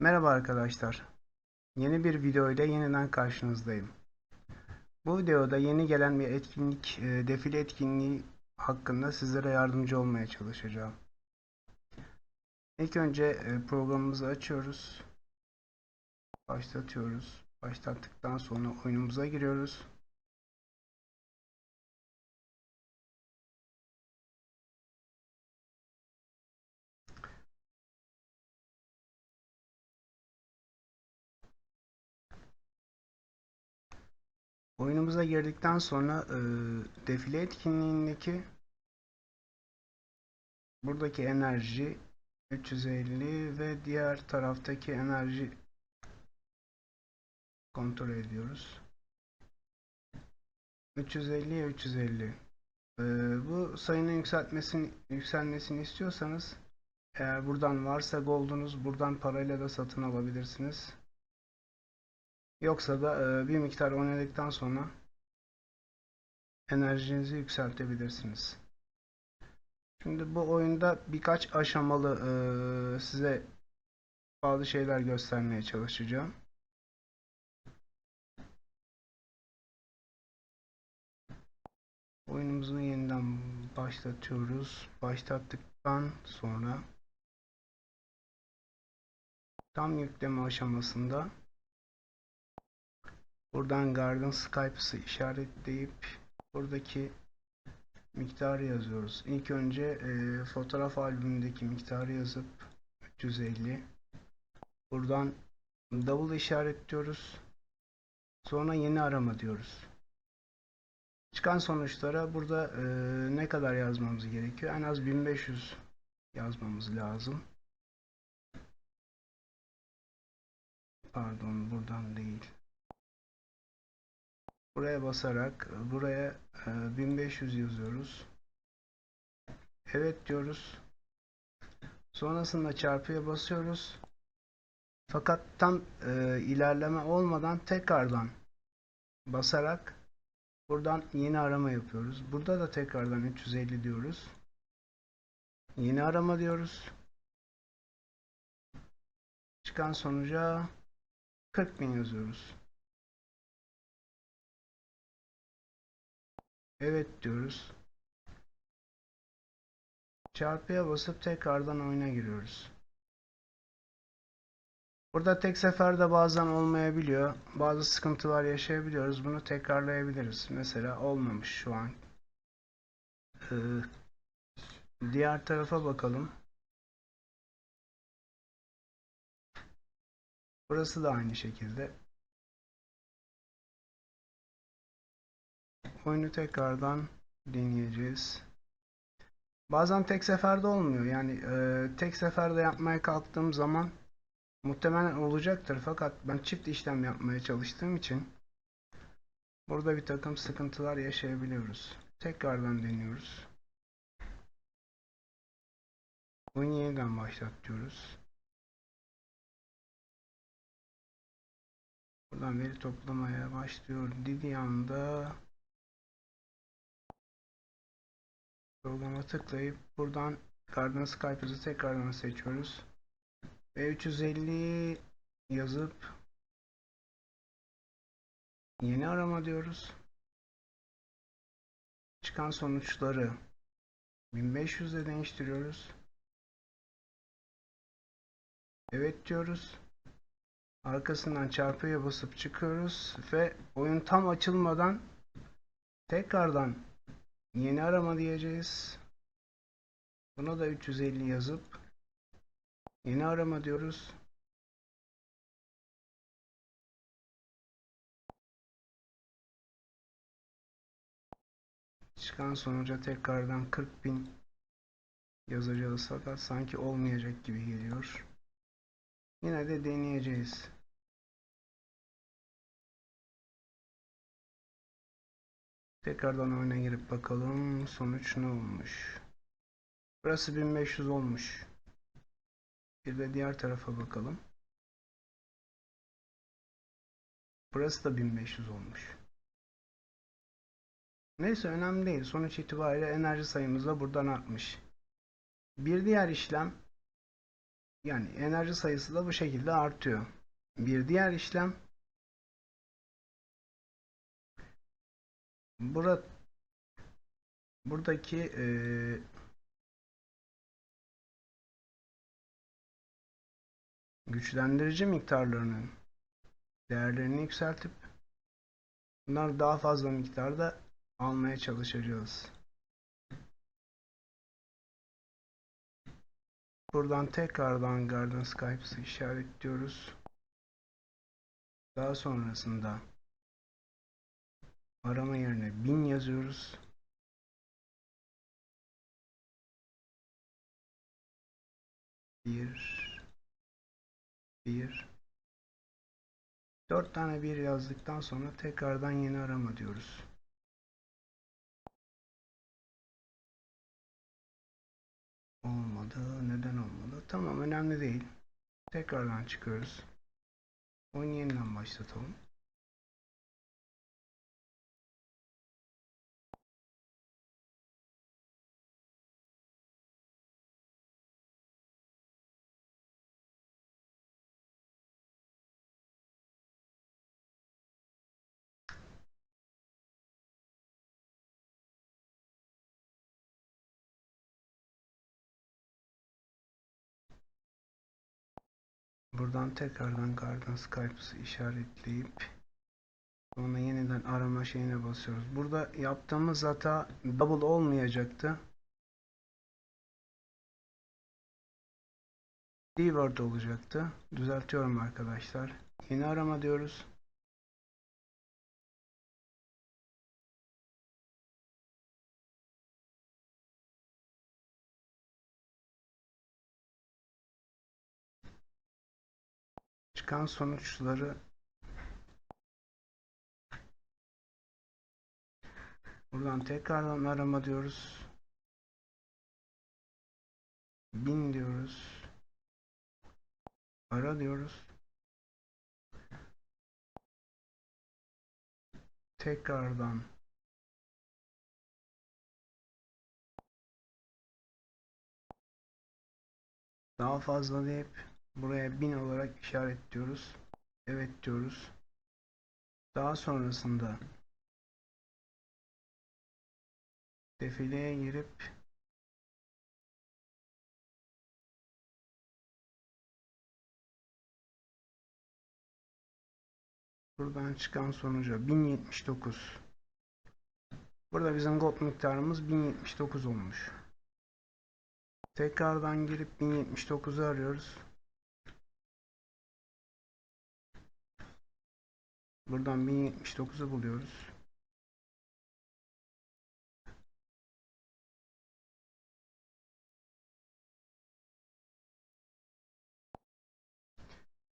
Merhaba arkadaşlar. Yeni bir video ile yeniden karşınızdayım. Bu videoda yeni gelen bir etkinlik, e, defile etkinliği hakkında sizlere yardımcı olmaya çalışacağım. İlk önce e, programımızı açıyoruz. Başlatıyoruz. Başlattıktan sonra oyunumuza giriyoruz. Oyunumuza girdikten sonra e, defile etkinliğindeki buradaki enerji 350 ve diğer taraftaki enerji kontrol ediyoruz. 350 350. E, bu sayının yükseltmesini yükselmesini istiyorsanız eğer buradan varsa gold'unuz buradan parayla da satın alabilirsiniz. Yoksa da e, bir miktar oynadıktan sonra enerjinizi yükseltebilirsiniz. Şimdi bu oyunda birkaç aşamalı e, size bazı şeyler göstermeye çalışacağım. Oyunumuzu yeniden başlatıyoruz. Başlattıktan sonra tam yükleme aşamasında Buradan Garden Skypes'ı işaretleyip buradaki miktarı yazıyoruz. İlk önce e, fotoğraf albümündeki miktarı yazıp 350. Buradan double işaretliyoruz. Sonra yeni arama diyoruz. Çıkan sonuçlara burada e, ne kadar yazmamız gerekiyor? En az 1500 yazmamız lazım. Pardon buradan değil. Buraya basarak buraya e, 1500 yazıyoruz. Evet diyoruz. Sonrasında çarpıya basıyoruz. Fakat tam e, ilerleme olmadan tekrardan basarak buradan yeni arama yapıyoruz. Burada da tekrardan 350 diyoruz. Yeni arama diyoruz. Çıkan sonuca 40.000 yazıyoruz. Evet diyoruz. Çarpıya basıp tekrardan oyuna giriyoruz. Burada tek seferde bazen olmayabiliyor. Bazı sıkıntılar yaşayabiliyoruz. Bunu tekrarlayabiliriz. Mesela olmamış şu an. Ee, diğer tarafa bakalım. Burası da aynı şekilde. Oyunu tekrardan deneyeceğiz. Bazen tek seferde olmuyor. Yani e, tek seferde yapmaya kalktığım zaman muhtemelen olacaktır. Fakat ben çift işlem yapmaya çalıştığım için burada bir takım sıkıntılar yaşayabiliyoruz. Tekrardan deniyoruz. Oyunu yeniden başlat diyoruz. Buradan veri toplamaya başlıyor dediği anda Programa tıklayıp buradan Garden Skype'ı tekrardan seçiyoruz. Ve 350 yazıp yeni arama diyoruz. Çıkan sonuçları 1500'e değiştiriyoruz. Evet diyoruz. Arkasından çarpıya basıp çıkıyoruz ve oyun tam açılmadan tekrardan Yeni arama diyeceğiz. Buna da 350 yazıp yeni arama diyoruz. Çıkan sonuca tekrardan 40.000 yazacağız fakat sanki olmayacak gibi geliyor. Yine de deneyeceğiz. Tekrardan oyuna girip bakalım sonuç ne olmuş. Burası 1500 olmuş. Bir de diğer tarafa bakalım. Burası da 1500 olmuş. Neyse önemli değil. Sonuç itibariyle enerji sayımız da buradan artmış. Bir diğer işlem Yani enerji sayısı da bu şekilde artıyor. Bir diğer işlem Burada buradaki eee, güçlendirici miktarlarının değerlerini yükseltip bunlar daha fazla miktarda almaya çalışacağız. Buradan tekrardan Garden Skypes'ı işaretliyoruz. Daha sonrasında arama yerine 1000 yazıyoruz. Bir, bir, dört tane bir yazdıktan sonra tekrardan yeni arama diyoruz. Olmadı. Neden olmadı? Tamam önemli değil. Tekrardan çıkıyoruz. Oyunu yeniden başlatalım. Buradan tekrardan Garden Skypes'ı işaretleyip sonra yeniden arama şeyine basıyoruz. Burada yaptığımız hata double olmayacaktı. Keyword olacaktı. Düzeltiyorum arkadaşlar. Yeni arama diyoruz. Çıkan sonuçları buradan tekrardan arama diyoruz. 1000 diyoruz. Ara diyoruz. Tekrardan daha fazla deyip buraya 1000 olarak işaretliyoruz. Evet diyoruz. Daha sonrasında defileye girip buradan çıkan sonuca 1079 burada bizim gold miktarımız 1079 olmuş. Tekrardan girip 1079'u arıyoruz. Buradan 1079'u buluyoruz.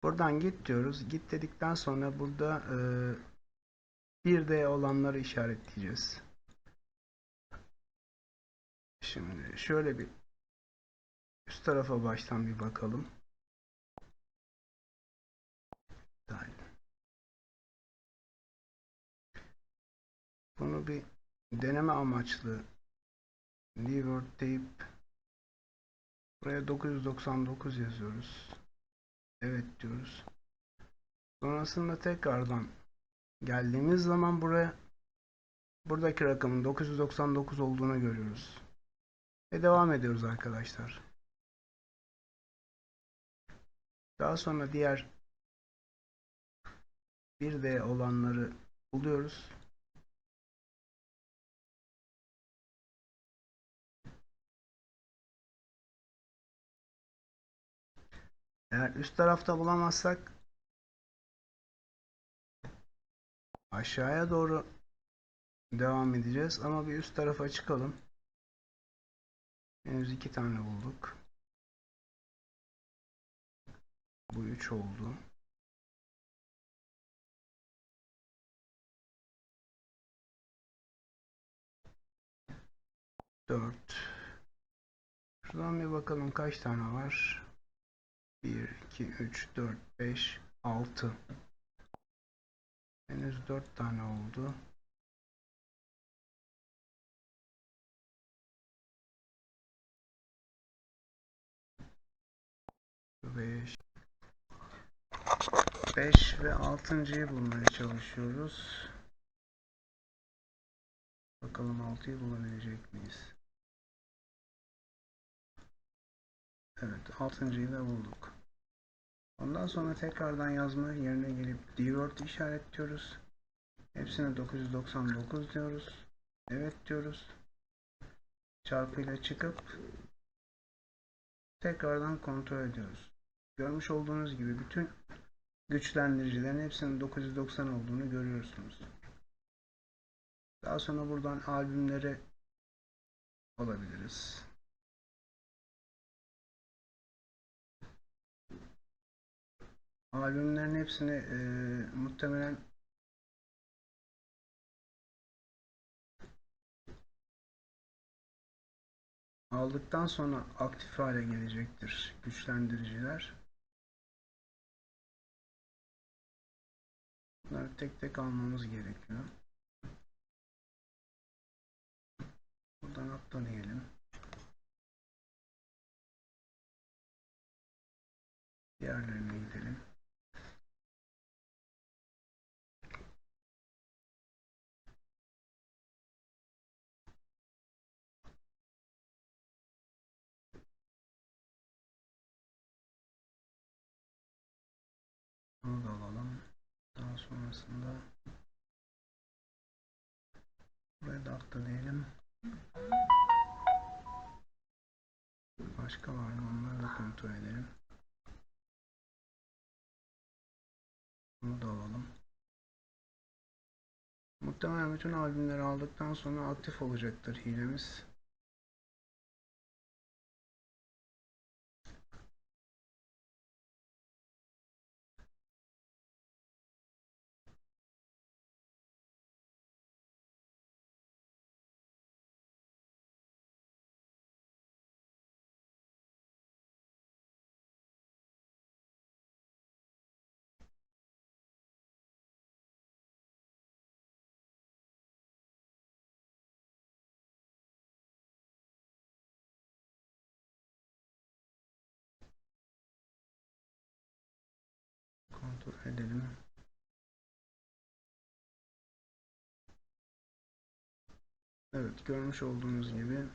Buradan git diyoruz. Git dedikten sonra burada e, bir de olanları işaretleyeceğiz. Şimdi şöyle bir üst tarafa baştan bir bakalım. Dahil. Bunu bir deneme amaçlı keyword deyip buraya 999 yazıyoruz. Evet diyoruz. Sonrasında tekrardan geldiğimiz zaman buraya buradaki rakamın 999 olduğunu görüyoruz. Ve devam ediyoruz arkadaşlar. Daha sonra diğer bir de olanları buluyoruz. Eğer üst tarafta bulamazsak aşağıya doğru devam edeceğiz ama bir üst tarafa çıkalım. Henüz iki tane bulduk. Bu üç oldu. Dört. Şuradan bir bakalım kaç tane var. 1, 2, 3, 4, 5, 6. Henüz 4 tane oldu. 5 5 ve 6.yı bulmaya çalışıyoruz. Bakalım 6'yı bulabilecek miyiz? Evet 6.yı da bulduk. Ondan sonra tekrardan yazma yerine gelip dword işaretliyoruz. Hepsine 999 diyoruz. Evet diyoruz. Çarpıyla çıkıp tekrardan kontrol ediyoruz. Görmüş olduğunuz gibi bütün güçlendiricilerin hepsinin 990 olduğunu görüyorsunuz. Daha sonra buradan albümleri alabiliriz. Albümlerin hepsini e, muhtemelen aldıktan sonra aktif hale gelecektir güçlendiriciler. Bunları tek tek almamız gerekiyor. Buradan atla diyelim. Diğerlerine gidelim. Bunu da alalım. Daha sonrasında buraya da diyelim. Başka var mı? Onları da kontrol edelim. Bunu da alalım. Muhtemelen bütün albümleri aldıktan sonra aktif olacaktır hilemiz. Kontrol edelim. Evet görmüş olduğunuz gibi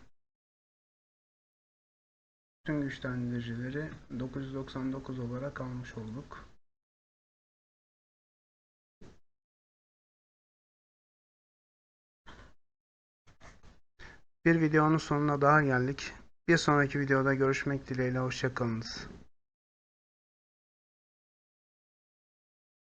bütün güçlendiricileri 999 olarak almış olduk. Bir videonun sonuna daha geldik. Bir sonraki videoda görüşmek dileğiyle hoşçakalınız.